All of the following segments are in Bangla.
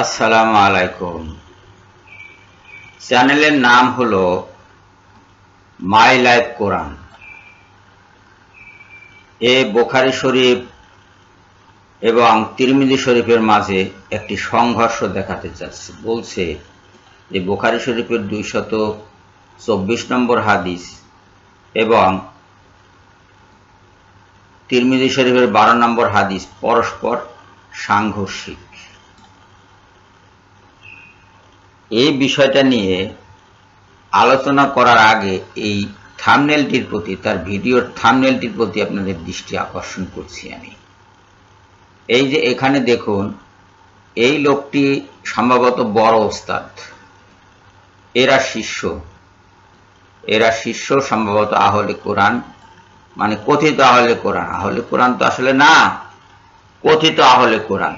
আসসালামু আলাইকুম। চ্যানেলের নাম হলো মাই লাইফ কোরআন। এ বোখারি শরীফ এবং তিরমিজি শরীফের মাঝে একটি সংঘর্ষ দেখাতে চাচ্ছে। বলছে যে বোখারি শরীফের দুইশত চব্বিশ নম্বর হাদিস এবং তিরমিজি শরীফের বারো নম্বর হাদিস পরস্পর সাংঘর্ষিক। এই বিষয়টা নিয়ে আলোচনা করার আগে এই থামনেলটির প্রতি, তার ভিডিওর থামনেলটির প্রতি আপনাদের দৃষ্টি আকর্ষণ করছি আমি। এই যে এখানে দেখুন, এই লোকটি সম্ভবত বড় ওস্তাদ। এরা শিষ্য। এরা শিষ্য সম্ভবত আহলে কোরআন মানে কথিত আহলে কোরআন। আহলে কোরআন তো আসলে না, কথিত আহলে কোরআন।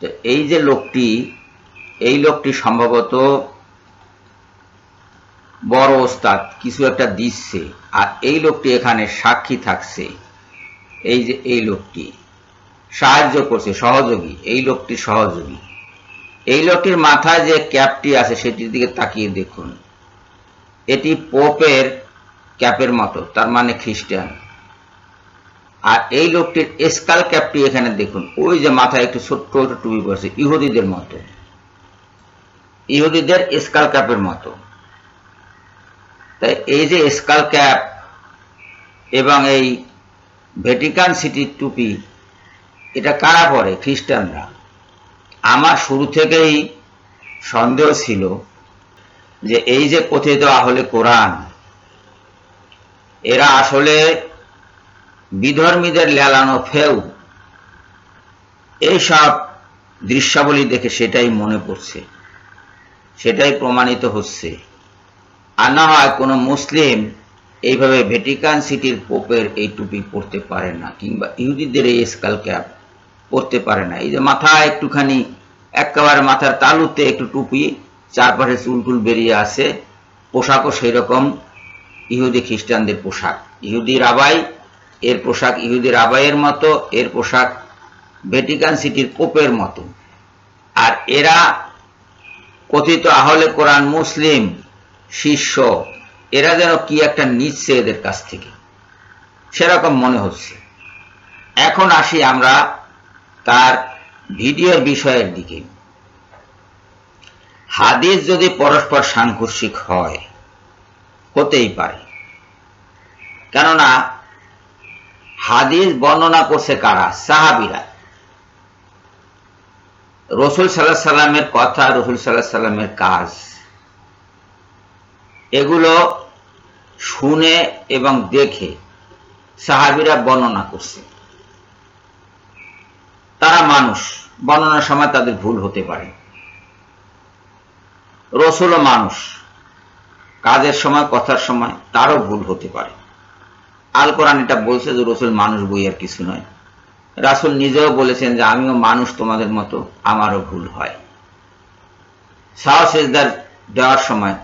তো এই যে লোকটি এই লোকটি সম্ভবত বড় ওস্তাদ, কিছু একটা দিচ্ছে, আর এই লোকটি এখানে সাক্ষী থাকছে। এই যে, এই লোকটি সাহায্য করছে, সহযোগী, এই লোকটি সহযোগী। এই লোকটির মাথায় যে ক্যাপটি আছে, সেটির দিকে তাকিয়ে দেখুন। এটি পোপের ক্যাপের মতো, তার মানে খ্রিস্টান। আর এই লোকটির স্কাল ক্যাপটি এখানে দেখুন, ওই যে মাথায় একটু ছোট্ট টুপি পড়ছে, ইহুদিদের মতো। ইহুদিদের স্কাল ক্যাপের মতো। তাই এই যে স্কাল ক্যাপ এবং এই ভ্যাটিকান সিটির টুপি, এটা কারা পরে? খ্রিস্টানরা। আমার শুরু থেকেই সন্দেহ ছিল যে এই যে কথিত আহলে কোরআন, এরা আসলে বিধর্মীদের লেলানো ফেউ। এইসব দৃশ্যাবলী দেখে সেটাই মনে পড়ছে। সেটাই প্রমাণিত হচ্ছে। আর না হয় কোনো মুসলিম এইভাবে ভ্যাটিকান সিটির পোপের এই টুপি পরতে পারে না, কিংবা ইহুদিদের এই স্কাল ক্যাপ পরতে পারে না। এই যে মাথা একটুখানি, একেবারে মাথার তালুতে একটু টুপি, চারপাশে চুল টুল বেরিয়ে আসে, পোশাকও সেই রকম ইহুদি খ্রিস্টানদের পোশাক। ইহুদির আবাই এর পোশাক ইহুদির আবাইয়ের মতো, এর পোশাক ভ্যাটিকান সিটির পোপের মতো। আর এরা কথিত আহলে কোরআন মুসলিম শিষ্য, এরা যেন কি একটা নিচ্ছে এদের কাছ থেকে। সেরকম মনে হচ্ছে। এখন আসি আমরা তার ভিডিওর বিষয়ের দিকে। হাদিস যদি পরস্পর সাংঘর্ষিক হয়, হতেই পারে। কেননা, হাদিস বর্ণনা করছে কারা? সাহাবিরা। রসুল সাল্লাহ সাল্লামের কথা, রসুল সাল্লাহ সাল্লামের কাজ। এগুলো শুনে এবং দেখে সাহাবিরা বর্ণনা করছে। তারা মানুষ, বর্ণনার সময় তাদের ভুল হতে পারে। রসুলও মানুষ, কাজের সময়, কথার সময় তারও ভুল হতে পারে। আল কোরআন এটা বলছে যে রসুল মানুষ বই আর কিছু নয়। রাসুল নিজেও বলেছেন যে আমিও মানুষ তোমাদের মতো, আমারও ভুল হয়। সাহস দেওয়ার সময়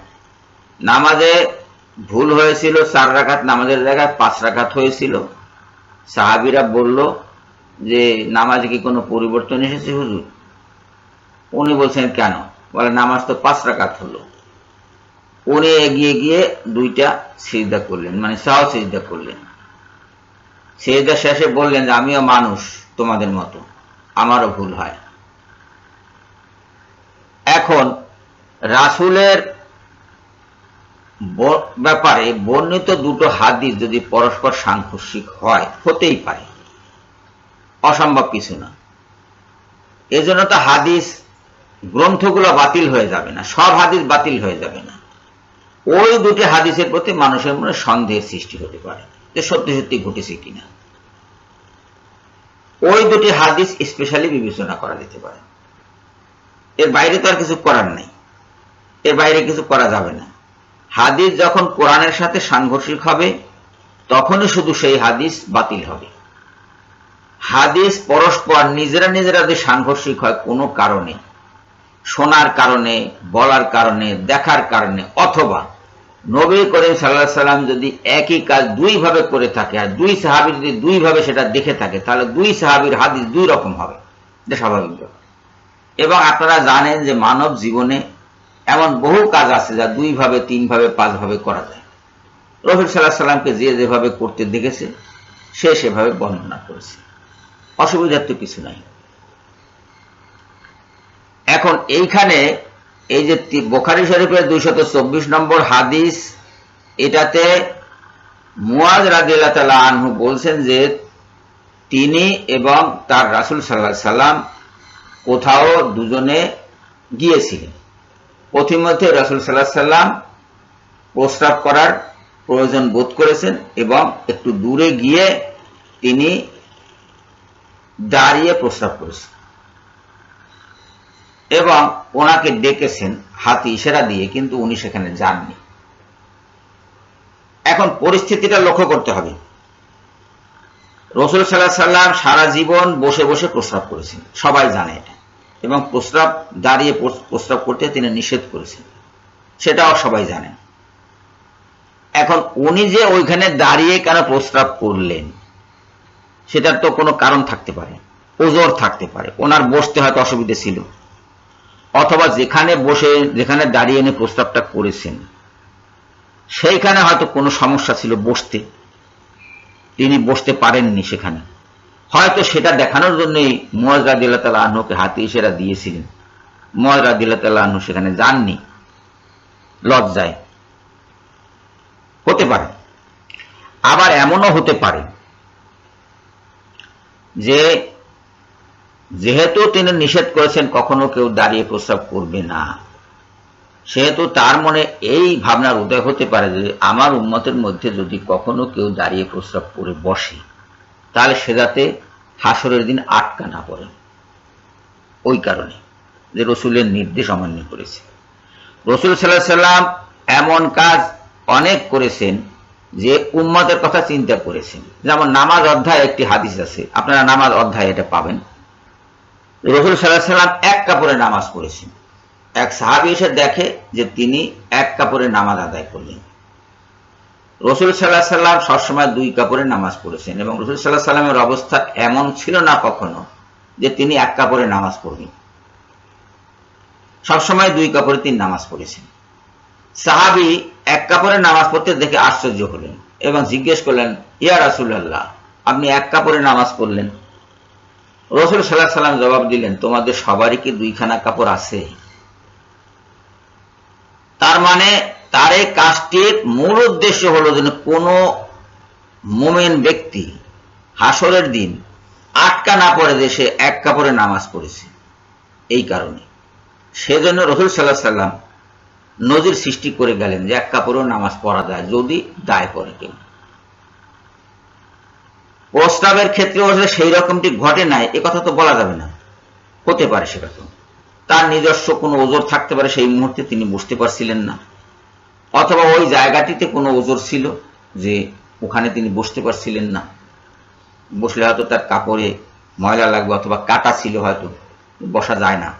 নামাজে ভুল হয়েছিল, চার রাখাত নামাজের জায়গায় পাঁচ রাখাত হয়েছিল। সাহাবিরা বলল যে নামাজে কি কোনো পরিবর্তন এসেছে হুজুর? উনি বলছেন, কেন? বলে, নামাজ তো পাঁচ রাখাত হলো। উনি এগিয়ে গিয়ে দুইটা সিজদা করলেন মানে সাহ সিজদা করলেন। সিজদা শেষে বললেন যে, আমিও মানুষ তোমাদের মতো। আমারও ভুল হয়। এখন রাসুলের ব্যাপারে বর্ণিত দুটো হাদিস যদি পরস্পর সাংঘর্ষিক হয়, হতেই পারে। অসম্ভব কিছু না। এজন্য তো হাদিস গ্রন্থগুলো বাতিল হয়ে যাবে না, সব হাদিস বাতিল হয়ে যাবে না। ওই দুটি হাদিসের প্রতি মানুষের মনে সন্দেহের সৃষ্টি হতে পারে। যে সত্যি সত্যি ঘটেছে কিনা। ওই দুটি হাদিস স্পেশালি বিবেচনা করা যেতে পারে। এর বাইরে তো আর কিছু করার নেই। এর বাইরে কিছু করা যাবে না। হাদিস যখন কোরআনের সাথে সাংঘর্ষিক হবে, তখনই শুধু সেই হাদিস বাতিল হবে। হাদিস পরস্পর নিজেরা নিজেরা যদি সাংঘর্ষিক হয়, কোনো কারণে, শোনার কারণে, বলার কারণে, দেখার কারণে, অথবা নবী করিম সাল্লাহ সাল্লাম যদি একই কাজ দুই ভাবে করে থাকে আর দুই সাহাবি যদি দুই ভাবে সেটা দেখে থাকে, তাহলে দুই সাহাবির হাদিস দুই রকম হবে। এটা স্বাভাবিক এবং আপনারা জানেন যে মানব জীবনে এমন বহু কাজ আছে যা দুই ভাবে তিন ভাবে পাঁচ ভাবে করা যায়। রফিক সাল্লাহ সাল্লামকে যে যেভাবে করতে দেখেছে, সে সেভাবে বর্ণনা করেছে। অসুবিধার তো কিছু নাই। এখন এইখানে এই যে বোখারি শরীফের দুইশত চব্বিশ নম্বর হাদিস, এটাতে মুয়াজ রাদিল্লাহ তালা আনহু বলছেন যে তিনি এবং তার রাসুল সাল্লাহ সাল্লাম কোথাও দুজনে গিয়েছিলেন। পথিমধ্যে রাসুল সাল্লাহ সাল্লাম প্রস্রাব করার প্রয়োজন বোধ করেছেন এবং একটু দূরে গিয়ে তিনি দাঁড়িয়ে প্রস্রাব করেছেন। এবং ওনাকে ডেকেছেন হাতে ইশারা দিয়ে, কিন্তু উনি সেখানে যাননি। এখন পরিস্থিতিটা লক্ষ্য করতে হবে। রসুল সাল্লাহ সাল্লাম সারা জীবন বসে বসে প্রস্রাব করেছেন। সবাই জানে এটা। এবং প্রস্রাব, দাঁড়িয়ে প্রস- প্রস্রাব করতে তিনি নিষেধ করেছেন। সেটাও সবাই জানেন। এখন উনি যে ওইখানে দাঁড়িয়ে কেন প্রস্রাব করলেন, সেটার তো কোনো কারণ থাকতে পারে। ওজোর থাকতে পারে। ওনার বসতে হয়তো অসুবিধে ছিল। অথবা যেখানে বসে, যেখানে দাঁড়িয়ে এনে প্রস্তাবটা করেছেন, সেইখানে হয়তো কোনো সমস্যা ছিল বসতে। তিনি বসতে পারেননি সেখানে। হয়তো সেটা দেখানোর জন্যই মোয়াজ রাদিল্লা তালা আহ্নকে হাতে ইসেরা দিয়েছিলেন। মোয়াজ রাদিল্লা তালা আহ্ন সেখানে যাননি, লজ্জায়। হতে পারে। আবার এমনও হতে পারে যে যেহেতু তিনি নিষেধ করেছেন, কখনো কেউ দাঁড়িয়ে প্রস্রাব করবে না। সেহেতু তার মনে এই ভাবনার উদয় হতে পারে যে, আমার উন্মতের মধ্যে যদি কখনো কেউ দাঁড়িয়ে প্রস্রাব করে বসে, তাহলে সে যাতে হাসরের দিন আটকা না পড়ে। ওই কারণে যে রসুলের নির্দেশ অমান্য করেছে। রসুল সাল্লাহ সাল্লাম এমন কাজ অনেক করেছেন যে উম্মতের কথা চিন্তা করেছেন। যেমন নামাজ অধ্যায় একটি হাদিস আছে। আপনারা নামাজ অধ্যায় এটা পাবেন। রসুল সাল্লাহ সাল্লাম এক কাপড়ে নামাজ পড়েছেন। এক সাহাবি এসে দেখে যে তিনি এক কাপড়ে নামাজ আদায় করলেন। রসুল সাল্লাহ সাল্লাম সবসময় দুই কাপড়ে নামাজ পড়েছেন এবং রসুল সাল্লাহ সাল্লামের অবস্থা এমন ছিল না কখনো যে তিনি এক কাপড়ে নামাজ পড়বেন। সবসময় দুই কাপড়ে তিনি নামাজ পড়েছেন। সাহাবি এক কাপড়ে নামাজ পড়তে দেখে আশ্চর্য হলেন এবং জিজ্ঞেস করলেন, ইয়া রাসুল্লাহ আপনি এক কাপড়ে নামাজ পড়লেন? রসুল সাল্লাহ সাল্লাম জবাব দিলেন, তোমাদের সবারই কি দুইখানা কাপড় আছে? তার মানে তার এই কাজটির মূল উদ্দেশ্য হলো যেন কোনো মোমেন ব্যক্তি হাসরের দিন আটকা না পড়ে সে এক কাপড়ে নামাজ পড়েছে। এই কারণে। সেজন্য রসুল সাল্লাহ সাল্লাম নজির সৃষ্টি করে গেলেন যে এক কাপড়েও নামাজ পড়া যায়, যদি দায় করে কেউ। প্রস্তাবের ক্ষেত্রে আসলে সেই রকমটি ঘটে নাই, এ কথা তো বলা যাবে না। হতে পারে সেরকম। তার নিজস্ব কোনো ওজোর থাকতে পারে, সেই মুহূর্তে তিনি বুঝতে পারছিলেন না। অথবা ওই জায়গাটিতে কোনো ওজোর ছিল যে ওখানে তিনি বসতে পারছিলেন না। বসলে হয়তো তার কাপড়ে ময়লা লাগবে অথবা কাটা ছিল হয়তো, বসা যায় না।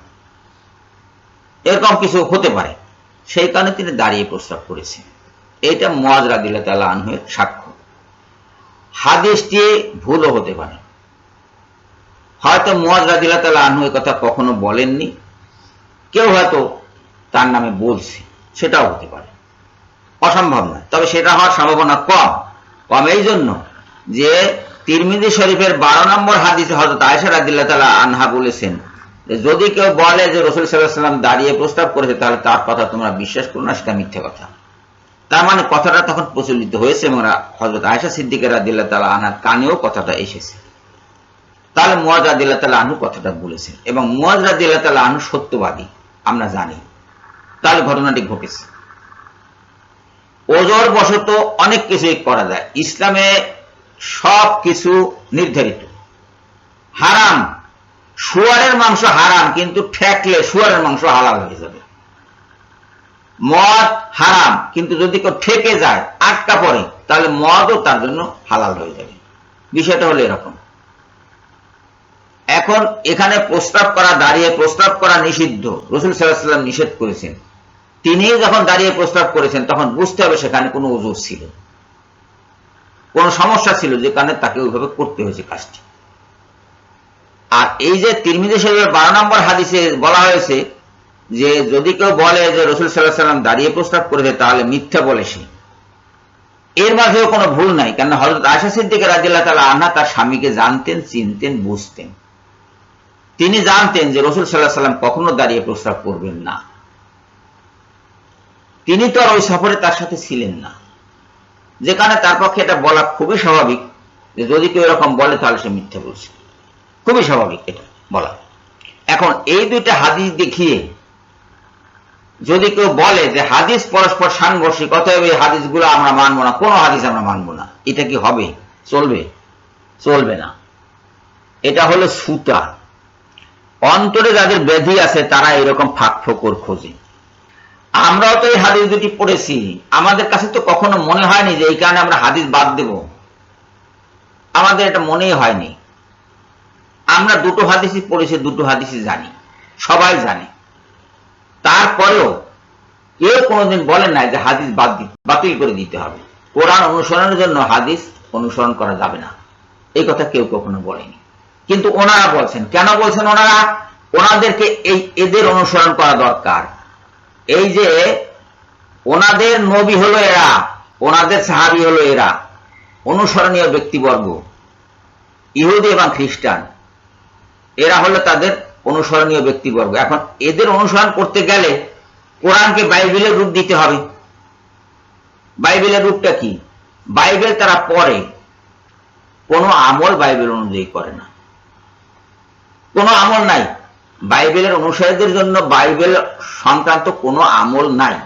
এরকম কিছু হতে পারে। সেই কারণে তিনি দাঁড়িয়ে প্রস্তাব করেছেন। এইটা মোয়াজ রাদিল্লা তালা আনহের সাক্ষ্য। হাদিসটি ভুলও হতে পারে। হয়তো মোয়াজ রাদিল্লা তালা আনহু এ কথা কখনো বলেননি, কেউ হয়তো তার নামে বলছে, সেটাও হতে পারে। অসম্ভব নয়, তবে সেটা হওয়ার সম্ভাবনা কম। কম এই জন্য যে তিরমিজি শরীফের বারো নম্বর হাদিসে হজরত আয়সা রাদিল্লা তালা আনহা বলেছেন যদি কেউ বলে যে রসুল সাল্লাহ সাল্লাম দাঁড়িয়ে প্রস্তাব করেছে, তাহলে তার কথা তোমরা বিশ্বাস করো না, সেটা মিথ্যে কথা। তার মানে কথাটা তখন প্রচলিত হয়েছে এবং হজরত আয়সা সিদ্দিকের রাদিল্লা তালা আনহার কানেও কথাটা এসেছে। তাহলে মুয়াজ রাদিল্লা তালা আনহু কথাটা বলেছেন এবং মুয়াজ রাদিল্লা তালা আনহু সত্যবাদী, আমরা জানি। তাহলে ঘটনাটি ঘটেছে। ওজোর বশত অনেক কিছুই করা যায়। ইসলামে সব কিছু নির্ধারিত। হারাম। শুয়ারের মাংস হারাম, কিন্তু ঠেকলে শুয়ারের মাংস হালাল হয়ে যাবে। মদ হারাম। কিন্তু যদি কেউ ঠেকে যায়, আটকা পড়ে, তাহলে মদও তার জন্য হালাল হয়ে যাবে। বিষয়টা হলো এরকম। এখন এখানে প্রস্তাব করা, দাঁড়িয়ে প্রস্তাব করা নিষিদ্ধ। রসুল সাল্লাহাম নিষেধ করেছেন। তিনি যখন দাঁড়িয়ে প্রস্তাব করেছেন, তখন বুঝতে হবে সেখানে কোনো ওজোর ছিল। কোন সমস্যা ছিল যে কারণে তাকে ওইভাবে করতে হয়েছে কাজটি। আর এই যে তিরমিজি শরীফের বারো নম্বর হাদিসে বলা হয়েছে যে যদি কেউ বলে যে রসুল সাল্লাহ সাল্লাম দাঁড়িয়ে প্রস্তাব করেছে, তাহলে মিথ্যা বলে সে। এর মাঝেও কোনো ভুল নাই কেন হজরত আশা সিদ্দিকে রাজিল্লাহ তালা আহ্না তার স্বামীকে জানতেন, চিনতেন, বুঝতেন। তিনি জানতেন যে রসুল সাল্লাহ সাল্লাম কখনো দাঁড়িয়ে প্রস্তাব করবেন না। তিনি তো আর ওই সফরে তার সাথে ছিলেন না। যেখানে তার পক্ষে এটা বলা খুবই স্বাভাবিক, যে যদি কেউ এরকম বলে, তাহলে সে মিথ্যা বলছে। খুবই স্বাভাবিক এটা বলা। এখন এই দুইটা হাদিস দেখিয়ে যদি কেউ বলে যে হাদিস পরস্পর সাংঘর্ষিক, অতএব এই হাদিসগুলো আমরা মানবো না, কোনো হাদিস আমরা মানবো না। এটা কি হবে? চলবে? চলবে না। এটা হলো সুতা। অন্তরে যাদের ব্যাধি আছে, তারা এরকম ফাঁক ফোকর খোঁজে। আমরাও তো এই হাদিস দুটি পড়েছি। আমাদের কাছে তো কখনো মনে হয়নি যে এই কারণে আমরা হাদিস বাদ দেব। আমাদের এটা মনেই হয়নি। আমরা দুটো হাদিসই পড়েছি, দুটো হাদিসই জানি। সবাই জানে। তারপরেও কেউ কোনোদিন বলেন নাই যে হাদিস বাদ বাতিল করে দিতে হবে। কোরআন অনুসরণের জন্য হাদিস অনুসরণ করা যাবে না। এই কথা কেউ কখনো বলেনি। কিন্তু ওনারা বলছেন, কেন বলছেন ওনারা? ওনাদেরকে এই এদের অনুসরণ করা দরকার। এই যে ওনাদের নবী হলো এরা, ওনাদের সাহাবি হলো এরা, অনুসরণীয় ব্যক্তিবর্গ, ইহুদি এবং খ্রিস্টান, এরা হলো তাদের অনুসরণীয় ব্যক্তিবর্গ। এখন এদের অনুসরণ করতে গেলে কোরআনকে বাইবেলের রূপ দিতে হবে। বাইবেলের রূপটা কি? বাইবেল তারা পড়ে, কোনো আমল বাইবেল অনুযায়ী করে না। কোনো আমল নাই। বাইবেলের অনুসারীদের জন্য বাইবেল সংক্রান্ত কোনো আমল নাই।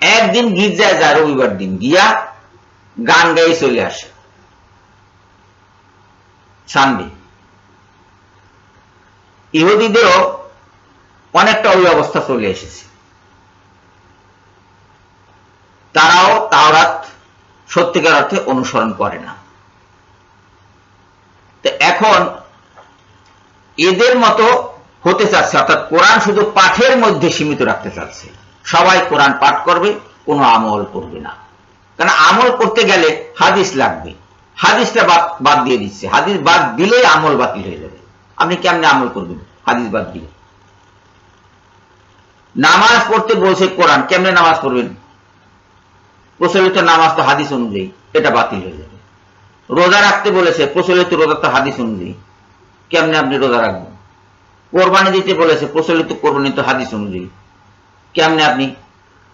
একদিন গির্জায় যায়, রবিবার দিন গিয়া গান গাই চলে আসে। সানডে। ইহুদিদেরও অনেকটা ওই অবস্থা চলে এসেছে। তারাও তাওরাত সত্যিকার অর্থে অনুসরণ করে না। তো এখন এদের মতো হতে চাচ্ছে, অর্থাৎ কোরআন শুধু পাঠের মধ্যে সীমিত রাখতে চাচ্ছে। সবাই কোরআন পাঠ করবে, কোনো আমল করবে না। কারণ আমল করতে গেলে হাদিস লাগবে। হাদিসটা বাদ দিয়ে দিচ্ছে। হাদিস বাদ দিলেই আমল বাতিল হয়ে যাবে। আপনি কেমনে আমল করবেন? হাদিস বাদ দিলে নামাজ পড়তে বলছে কোরআন, কেমনে নামাজ পড়বেন? প্রচলিত নামাজ তো হাদিস অনুযায়ী, এটা বাতিল হয়ে যাবে। রোজা রাখতে বলেছে, প্রচলিত রোজা তো হাদিস অনুযায়ী। কেমনে আপনি রোজা রাখবেন? কোরবানি দিতে বলেছে, প্রচলিত কোরবানি তো হাদিস অনুযায়ী। কেমনে আপনি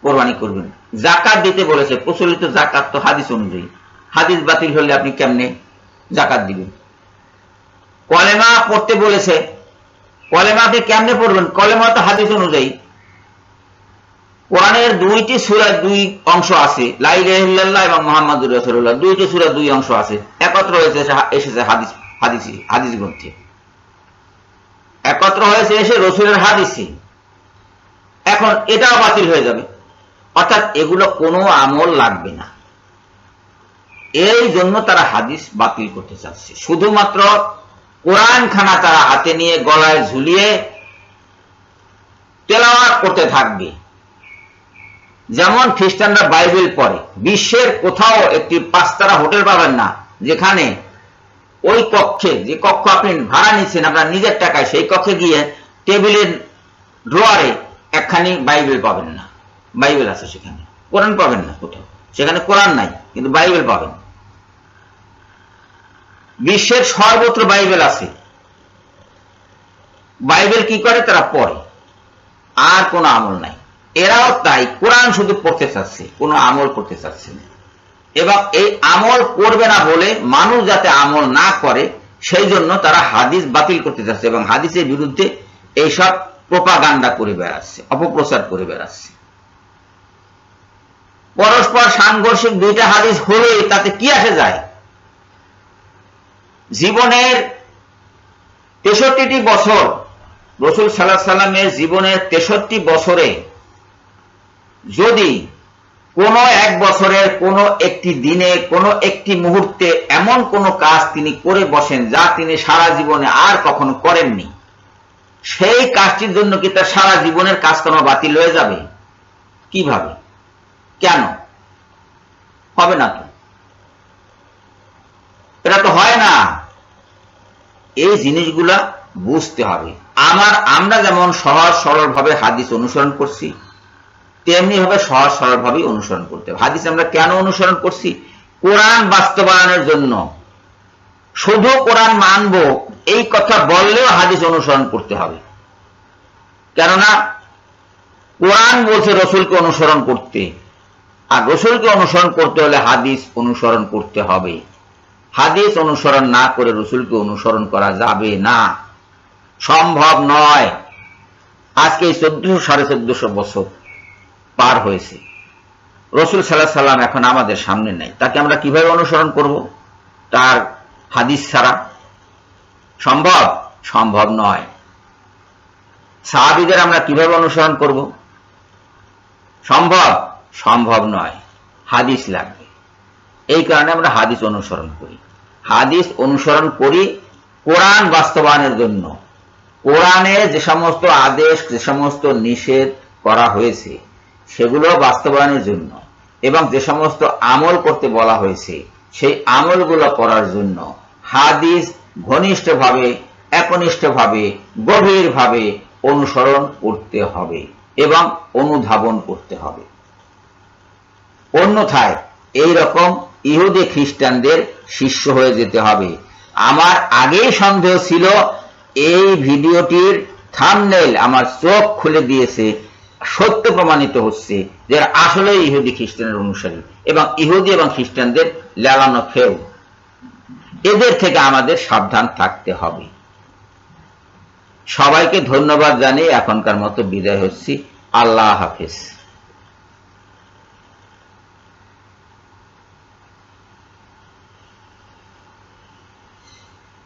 কোরবানি করবেন? জাকাত দিতে বলেছে, প্রচলিত জাকাত তো হাদিস অনুযায়ী। হাদিস বাতিল হলে আপনি কেমনে জাকাত দিবেন? কলেমা পড়তে বলেছে। কলেমা আপনি কেমনে পড়বেন? কলেমা তো হাদিস অনুযায়ী। কোরআনের দুইটি সুরা দুই অংশ আছে। লাইল্লাহ এবং মোহাম্মদুর রসুল্লাহ দুইটি সুরা দুই অংশ আছে। একত্র হয়েছে এসেছে হাদিস হাদিস হাদিস গ্রন্থে। একত্র হয়েছে এসে রসুলের হাদিসে এখন এটাও বাতিল হয়ে যাবে। অর্থাৎ এগুলো কোনো আমল লাগবে না। এই জন্য তারা হাদিস বাতিল করতে চাচ্ছে। শুধুমাত্র কোরআন খানা তারা হাতে নিয়ে গলায় ঝুলিয়ে তেলাওয়াত করতে থাকবে। যেমন খ্রিস্টানরা বাইবেল পড়ে, বিশ্বের কোথাও একটি পাঁচতারা হোটেল পাবেন না, যেখানে ওই কক্ষে, যে কক্ষ আপনি ভাড়া নিচ্ছেন, আপনার নিজের টাকায়, সেই কক্ষে গিয়ে টেবিলের ড্রোয়ারে একখানি বাইবেল পাবেন না। বাইবেল আছে সেখানে। কোরআন পাবেন না কোথাও। সেখানে কোরআন নাই, কিন্তু বাইবেল পাবেন। বিশ্বের সর্বত্র বাইবেল আছে। বাইবেল কি করে? তারা পড়ে। আর কোনো আমল নাই। এরাও তাই, কোরআন শুধু পড়তে চাচ্ছে, কোনো আমল করতে চাচ্ছে না। এবং এই আমল করবে না বলে মানুষ যাতে আমল না করে, সেই জন্য তারা হাদিস বাতিল করতে চাচ্ছে এবং হাদিসের বিরুদ্ধে এইসব প্রোপাগান্ডা করে বেড়াচ্ছে, অপপ্রচার করে বেড়াচ্ছে। পরস্পর সাংঘর্ষিক দুইটা হাদিস হলেই তাতে কি আসে যায়? জীবনের তেষট্টিটি বছর, রসুল সাল্লাহ সাল্লামের জীবনের তেষট্টি বছরে যদি কোনো এক বছরের কোনো একটি দিনে, কোনো একটি মুহূর্তে এমন কোনো কাজ তিনি করে বসেন যা তিনি সারা জীবনে আর কখনো করেননি, সেই কাজটির জন্য কি তার সারা জীবনের কাজকর্ম বাতিল হয়ে যাবে? কীভাবে? কেন? হবে না তো এটা তো হয় না এই জিনিসগুলা বুঝতে হবে। আমার, আমরা যেমন সহজ সরল ভাবে হাদিস অনুসরণ করছি তেমনি ভাবে সহজ সরল ভাবে অনুসরণ করতে হবে। হাদিস আমরা কেন অনুসরণ করছি? কোরআন বাস্তবায়নের জন্য। শুধু কোরআন মানব, এই কথা বললেও হাদিস অনুসরণ করতে হবে। কেননা, কোরআন বলছে রসুলকে অনুসরণ করতে। আর রসুলকে অনুসরণ করতে হলে হাদিস অনুসরণ করতে হবে। হাদিস অনুসরণ না করে রসুলকে অনুসরণ করা যাবে না। সম্ভব নয়। আজকে এই চোদ্দশো, সাড়ে চোদ্দশো বছর পার হয়েছে। রসুল সাল্লাহ সাল্লাম এখন আমাদের সামনে নাই। তাকে আমরা কীভাবে অনুসরণ করব? তার হাদিস ছাড়া। সম্ভব? সম্ভব নয়। সাহাবিদের আমরা কীভাবে অনুসরণ করব? সম্ভব? সম্ভব নয়। হাদিস লাগবে। এই কারণে আমরা হাদিস অনুসরণ করি। হাদিস অনুসরণ করি কোরআন বাস্তবায়নের জন্য। কোরআনে যে সমস্ত আদেশ, যে সমস্ত নিষেধ করা হয়েছে, সেগুলো বাস্তবায়নের জন্য এবং যে সমস্ত আমল করতে বলা হয়েছে, সেই আমলগুলো করার জন্য হাদিস ঘনিষ্ঠভাবে, একনিষ্ঠভাবে, গভীরভাবে অনুসরণ করতে হবে এবং অনুধাবন করতে হবে। অন্যথায় এই রকম ইহুদি খ্রিস্টানদের শিষ্য হয়ে যেতে হবে। আমার আগেই সন্দেহ ছিল, এই ভিডিওটির থামনেল আমার চোখ খুলে দিয়েছে, সত্য প্রমাণিত হচ্ছে যে আসলে ইহুদি খ্রিস্টানের অনুসারী এবং ইহুদি এবং খ্রিস্টানদের লাগানো খেউ। এদের থেকে আমাদের সাবধান থাকতে হবে। সবাইকে ধন্যবাদ জানিয়ে এখনকার মতো বিদায় হচ্ছি। আল্লাহ হাফিজ।